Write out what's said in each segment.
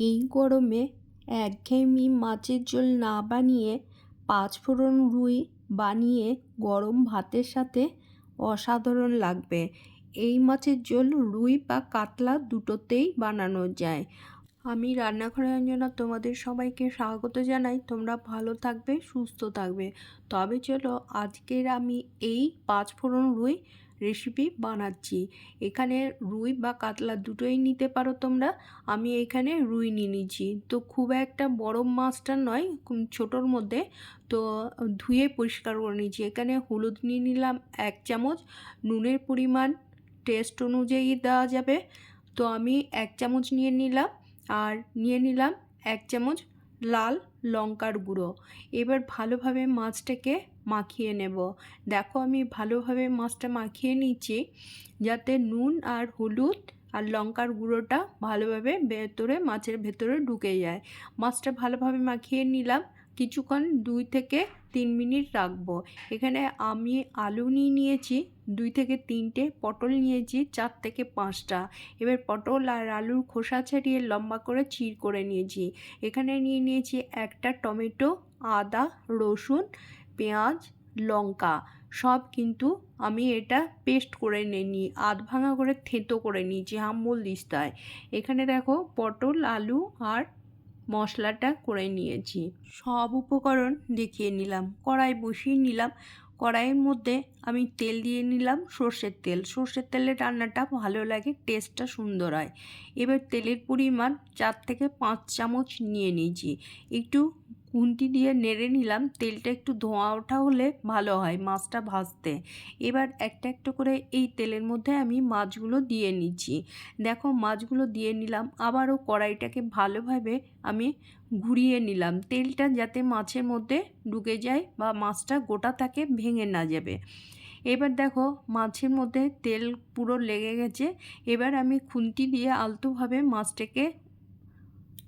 এই গরমে একঘেয়েমি মাছের ঝোল না বানিয়ে পাঁচফোড়ন রুই বানিয়ে গরম ভাতের সাথে অসাধারণ লাগবে। এই মাছের ঝোল রুই বা কাতলা দুটোতেই বানানো যায়। আমি রান্নাঘরে অঞ্জনা তোমাদের সবাইকে স্বাগত জানাই। তোমরা ভালো থাকবে, সুস্থ থাকবে। তবে চলো আজকের আমি এই পাঁচফোড়ন রুই রেসিপি বানাচ্ছি। এখানে রুই বা কাতলা দুটোই নিতে পারো তোমরা। আমি এখানে রুই নিয়ে নিচ্ছি। তো খুব একটা বড় মাছটা নয় ছোটোর মধ্যে। তো ধুয়ে পরিষ্কার করে নিচ্ছি। এখানে হলুদ নিয়ে নিলাম এক চামচ। নুনের পরিমাণ টেস্ট অনুযায়ী দেওয়া যাবে। তো আমি এক চামচ নিয়ে নিলাম। আর নিয়ে নিলাম এক চামচ লাল লঙ্কার গুঁড়ো। এবার ভালোভাবে মাছটাকে মাখিয়ে নেব। দেখো আমি ভালোভাবে মাছটা মাখিয়ে নিচ্ছি, যাতে নুন আর হলুদ আর লঙ্কার গুঁড়োটা ভালোভাবে ভেতরে, মাছের ভেতরে ঢুকে যায়। মাছটা ভালোভাবে মাখিয়ে নিলাম। কিছুক্ষণ দুই থেকে তিন মিনিট রাখব। এখানে আমি আলু নিয়ে নিয়েছি, দুই থেকে তিনটে, পটল নিয়েছি চার থেকে পাঁচটা। এবার পটল আর আলুর খোসা ছাড়িয়ে লম্বা করে চির করে নিয়েছি। এখানে নিয়ে নিয়েছি একটা টমেটো, আদা, রসুন, পেঁয়াজ, লঙ্কা। সব কিন্তু আমি এটা পেস্ট করে নিই, আধ ভাঙা করে থেঁতো করে নিয়েছি হাম্বল দিস্তায় এখানে দেখো পটল, আলু আর মশলাটা করে নিয়েছি। সব উপকরণ দেখিয়ে নিলাম। কড়াই বসিয়ে নিলাম। কড়াইয়ের মধ্যে আমি তেল দিয়ে নিলাম সর্ষের তেল। সর্ষের তেলে রান্নাটা ভালো লাগে টেস্টটা সুন্দর হয়। এবার তেলের পরিমাণ চার থেকে পাঁচ চামচ নিয়ে নিয়েছি। একটু খুন্তি দিয়ে নেড়ে নিলাম, তেলটা একটু ধোঁয়া ওঠা হলে ভালো হয় মাছটা ভাজতে। এবার একটা একটা করে এই তেলের মধ্যে আমি মাছগুলো দিয়ে নিচ্ছি। দেখো মাছগুলো দিয়ে নিলাম, আবারও কড়াইটাকে ভালোভাবে আমি ঘুরিয়ে নিলাম। তেলটা যাতে মাছের মধ্যে ঢুকে যায় বা মাছটা গোটা থাকে ভেঙে না যাবে। এবার দেখো মাছের মধ্যে তেল পুরো লেগে গেছে, এবার আমি খুন্তি দিয়ে আলতোভাবে মাছটাকে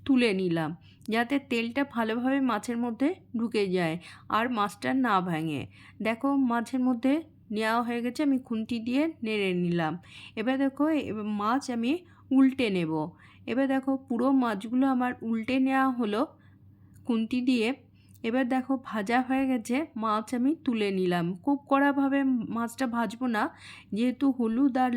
তুলে নিলাম। যাতে তেলটা ভালোভাবে মাছের মধ্যে ঢুকে যায় আর মাছটা না ভাঙে। দেখো মাছের মধ্যে নেওয়া হয়ে গেছে, আমি খুন্তি দিয়ে নেড়ে নিলাম। এবার দেখো মাছ আমি উল্টে নেব। এবার দেখো পুরো মাছগুলো আমার উল্টে নেওয়া হলো, খুন্তি দিয়ে এবার দেখো ভাজা হয়ে গেছে, মাছ আমি তুলে নিলাম। খুব কড়াভাবে মাছটা ভাজবো না, যেহেতু হলুদ আর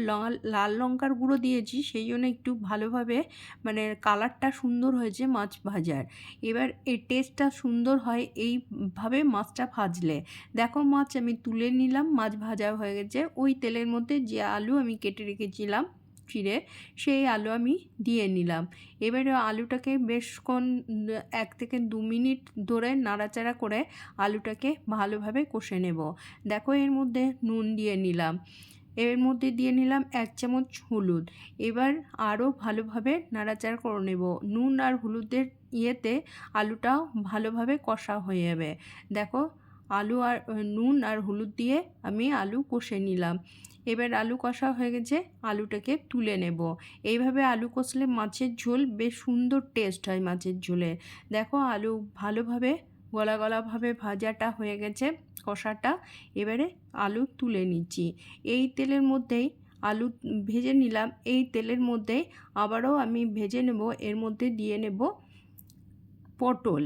লাল লঙ্কার গুঁড়ো দিয়েছি, সেই জন্য একটু ভালোভাবে মানে কালারটা সুন্দর হয়েছে মাছ ভাজার। এবার এই টেস্টটা সুন্দর হয় এইভাবে মাছটা ভাজলে। দেখো মাছ আমি তুলে নিলাম, মাছ ভাজা হয়ে গেছে, ওই তেলের মধ্যে যে আলু আমি কেটে রেখেছিলাম চিড়ে সেই আলু আমি দিয়ে নিলাম। এবারে আলুটাকে বেশক্ষণ এক থেকে দু মিনিট ধরে নাড়াচাড়া করে আলুটাকে ভালোভাবে কষে নেব। দেখো এর মধ্যে নুন দিয়ে নিলাম। এর মধ্যে দিয়ে নিলাম এক চামচ হলুদ। এবার আরও ভালোভাবে নাড়াচাড়া করে নেব। নুন আর হলুদের ইয়েতে আলুটাও ভালোভাবে কষা হয়ে যাবে। দেখো আলু আর, নুন আর হলুদ দিয়ে আমি আলু কষে নিলাম। এবার আলু কষা হয়ে গেছে, আলুটাকে তুলে নেব। এইভাবে আলু কষলে মাছের ঝোল বেশ সুন্দর টেস্ট হয় মাছের ঝোলে। দেখো আলু ভালোভাবে, গলা গলাভাবে ভাজাটা হয়ে গেছে কষাটা। এবারে আলু তুলে নিচ্ছি। এই তেলের মধ্যেই আলু ভেজে নিলাম। এই তেলের মধ্যেই আবারও আমি ভেজে নেব। এর মধ্যে দিয়ে নেব পটল।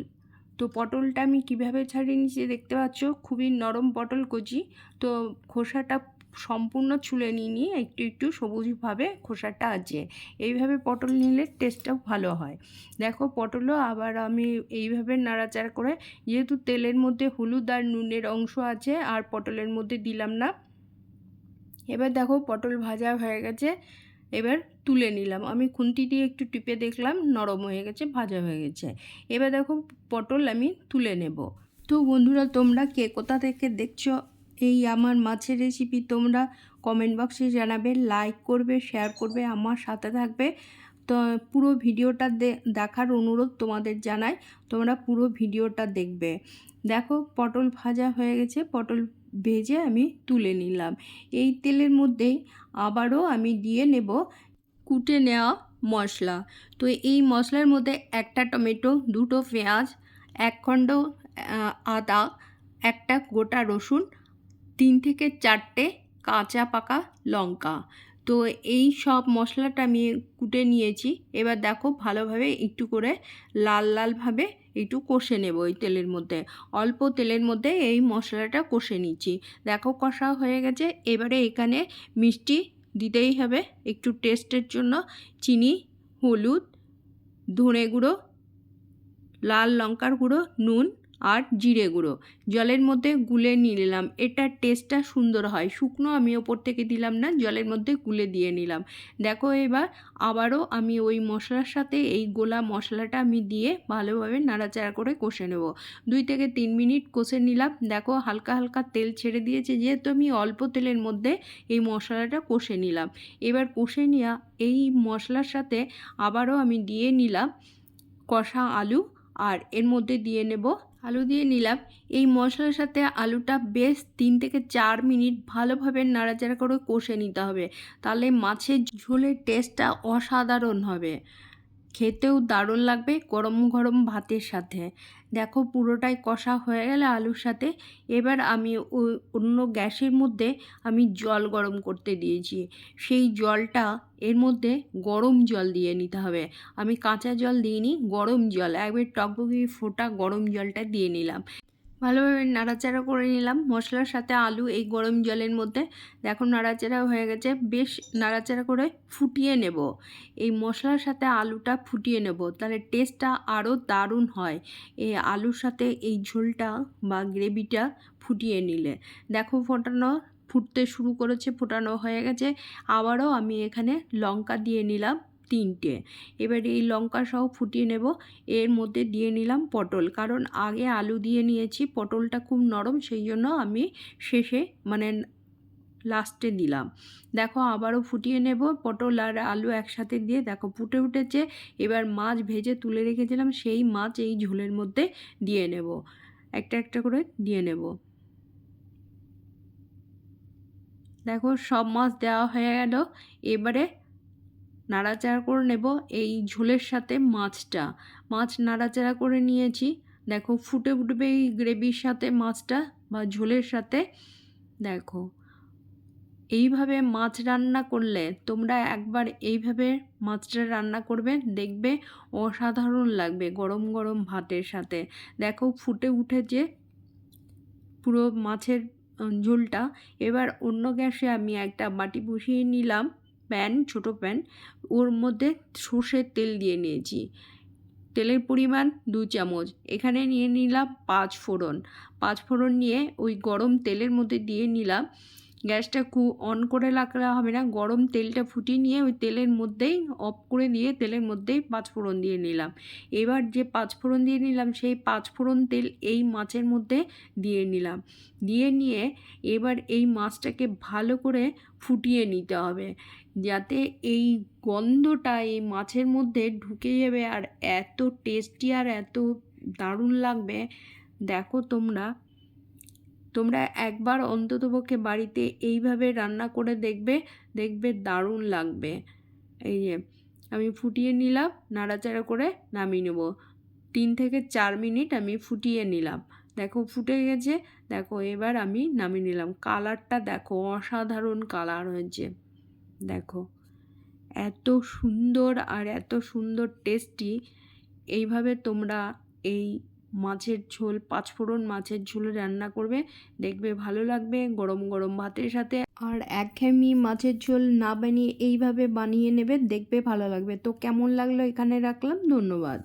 তো পটলটা আমি কীভাবে ছাড়িয়ে নিচ্ছি দেখতে পাচ্ছ? খুবই নরম পটল কচি। তো খোসাটা সম্পূর্ণ ছুলে নিয়ে নিয়ে একটু একটু সবুজভাবে খোসাটা আছে এইভাবে পটল নিলে টেস্টটাও ভালো হয়। দেখো পটলও আবার আমি এইভাবে নাড়াচাড়া করে, যেহেতু তেলের মধ্যে হলুদ আর নুনের অংশ আছে, আর পটলের মধ্যে দিলাম না, এবার দেখো পটল ভাজা হয়ে গেছে, এবার তুলে নিলাম। আমি খুন্তি দিয়ে একটু টিপে দেখলাম, নরম হয়ে গেছে, ভাজা হয়ে গেছে। এবার দেখো পটল আমি তুলে নেব। তো বন্ধুরা, তোমরা কে কোথা থেকে দেখছ? এই আমার মাছের রেসিপি তোমরা কমেন্ট বক্সে জানাবে লাইক করবে শেয়ার করবে, আমার সাথে থাকবে। তো পুরো ভিডিওটা দেখার অনুরোধ তোমাদের জানাই, তোমরা পুরো ভিডিওটা দেখবে। দেখো, পটল ভাজা হয়ে গেছে, পটল ভেজে আমি তুলে নিলাম। এই তেলের মধ্যেই আবারও আমি দিয়ে নেব কুটে নেওয়া মশলা। তো এই মশলার মধ্যে একটা টমেটো, দুটো পেঁয়াজ, এক খণ্ড আদা, একটা গোটা রসুন তিন থেকে চারটে কাঁচা, পাকা লঙ্কা। তো এই সব মশলাটা আমি কুটে নিয়েছি। এবার দেখো ভালোভাবে একটু করে লাল, লালভাবে একটু কষে নেব ওই তেলের মধ্যে। অল্প তেলের মধ্যে এই মশলাটা কষে নিচ্ছি। দেখো কষা হয়ে গেছে। এবারে এখানে মিষ্টি দিতেই হবে। একটু টেস্টের জন্য চিনি, হলুদ, ধনে গুঁড়ো, লাল লঙ্কার গুঁড়ো, নুন আর জিরে গুঁড়ো। জলের মধ্যে গুলে নিলাম। এটার টেস্টটা সুন্দর হয়। শুকনো আমি ওপর থেকে দিলাম না, জলের মধ্যে গুলে দিয়ে নিলাম। দেখো এবার আবারও আমি ওই মশলার সাথে এই গোলা মশলাটা আমি দিয়ে ভালোভাবে নাড়াচাড়া করে কষে নেব। দুই থেকে তিন মিনিট কষে নিলাম। দেখো হালকা হালকা তেল ছেড়ে দিয়েছে, যেহেতু আমি অল্প তেলের মধ্যে এই মশলাটা কষে নিলাম। এবার কষে নেওয়া এই মশলার সাথে আবারও আমি দিয়ে নিলাম কষা আলু, আর এর মধ্যে দিয়ে নেব আলু দিয়ে নিলাম। এই মশলার সাথে আলুটা বেশ তিন থেকে চার মিনিট ভালোভাবে নাড়াচাড়া করে কষে নিতে হবে। তাহলে মাছের ঝোলের টেস্টটা অসাধারণ হবে। খেতেও দারুণ লাগবে গরম গরম ভাতের সাথে। দেখো পুরোটাই কষা হয়ে গেলে আলুর সাথে। এবার আমি অন্য গ্যাসের মধ্যে আমি জল গরম করতে দিয়েছি। সেই জলটা এর মধ্যে গরম জল দিয়ে নিতে হবে। আমি কাঁচা জল দিইনি, গরম জল। একবার টকবকি ফোটা গরম জলটা দিয়ে নিলাম। ভালোভাবে নাড়াচাড়া করে নিলাম। মশলার সাথে আলু এই গরম জলের মধ্যে। দেখো নাড়াচাড়া হয়ে গেছে। বেশ নাড়াচাড়া করে ফুটিয়ে নেব। এই মশলার সাথে আলুটা ফুটিয়ে নেব। তাহলে টেস্টটা আরও দারুণ হয়। এই আলুর সাথে এই ঝোলটা বা গ্রেভিটা ফুটিয়ে নিলে। দেখো ফোটানো, ফুটতে শুরু করেছে, ফোটানো হয়ে গেছে। আবারও আমি এখানে লঙ্কা দিয়ে নিলাম। তিনটে। এবার এই লঙ্কা সহ ফুটিয়ে নেব। এর মধ্যে দিয়ে নিলাম পটল। কারণ আগে আলু দিয়ে নিয়েছি, পটলটা খুব নরম, সেই জন্য আমি শেষে মানে লাস্টে দিলাম। দেখো আবারও ফুটিয়ে নেব পটল আর আলু একসাথে দিয়ে। দেখো ফুটে উঠেছে। এবার মাছ ভেজে তুলে রেখেছিলাম, সেই মাছ এই ঝোলের মধ্যে দিয়ে নেব। একটা একটা করে দিয়ে নেব। দেখো সব মাছ দেওয়া হয়ে গেল। এবারে নাড়াচাড়া করে নেব। এই ঝোলের সাথে মাছটা, মাছ নাড়াচাড়া করে নিয়েছি। দেখো, ফুটে উঠবে এই গ্রেভির সাথে মাছটা বা ঝোলের সাথে। দেখো, এইভাবে মাছ রান্না করলে তোমরা একবার এইভাবে মাছটা রান্না করবে, দেখবে অসাধারণ লাগবে গরম গরম ভাতের সাথে। দেখো, ফুটে উঠেছে পুরো মাছের ঝোলটা। এবার অন্য গ্যাসে আমি একটা বাটি বসিয়ে নিলাম। প্যান, ছোট প্যান, ওর মধ্যে সর্ষের তেল দিয়ে নিয়েছি। তেলের পরিমাণ দু চামচ। এখানে নিয়ে নিলাম পাঁচ ফোড়ন। পাঁচ ফোড়ন নিয়ে ওই গরম তেলের মধ্যে দিয়ে নিলাম গ্যাসটা কু, অন করে রাখলে হবে না। গরম তেলটা ফুটিয়ে নিয়ে ওই তেলের মধ্যেই অফ করে দিয়ে তেলের মধ্যেই পাঁচ ফোড়ন দিয়ে নিলাম। এবার যে পাঁচ ফোড়ন দিয়ে নিলাম, সেই পাঁচ ফোড়ন তেল এই মাছের মধ্যে দিয়ে নিলাম। দিয়ে নিয়ে এবার এই মাছটাকে ভালো করে ফুটিয়ে নিতে হবে। যাতে এই গন্ধটা এই মাছের মধ্যে ঢুকে যাবে আর এত টেস্টি আর এত দারুণ লাগবে। দেখো তোমরা তোমরা একবার অন্ততপক্ষে বাড়িতে এইভাবে রান্না করে দেখবে দেখবে দারুণ লাগবে। এই যে, আমি ফুটিয়ে নিলাম, নাড়াচাড়া করে নামিয়ে নেব। তিন থেকে চার মিনিট আমি ফুটিয়ে নিলাম। দেখো ফুটে গেছে, দেখো এবার আমি নামিয়ে নিলাম। কালারটা দেখো, অসাধারণ কালার হয়েছে। দেখো, এত সুন্দর আর এত সুন্দর টেস্টি। এইভাবে তোমরা এই মাছের ঝোল পাঁচফোড়ন মাছের ঝোল রান্না করবে। দেখবে ভালো লাগবে গরম গরম ভাতের সাথে। আর একঘেয়েমি মাছের ঝোল না বানিয়ে এইভাবে বানিয়ে নেবে, দেখবে ভালো লাগবে। তো কেমন লাগল এখানে রাখলাম, ধন্যবাদ।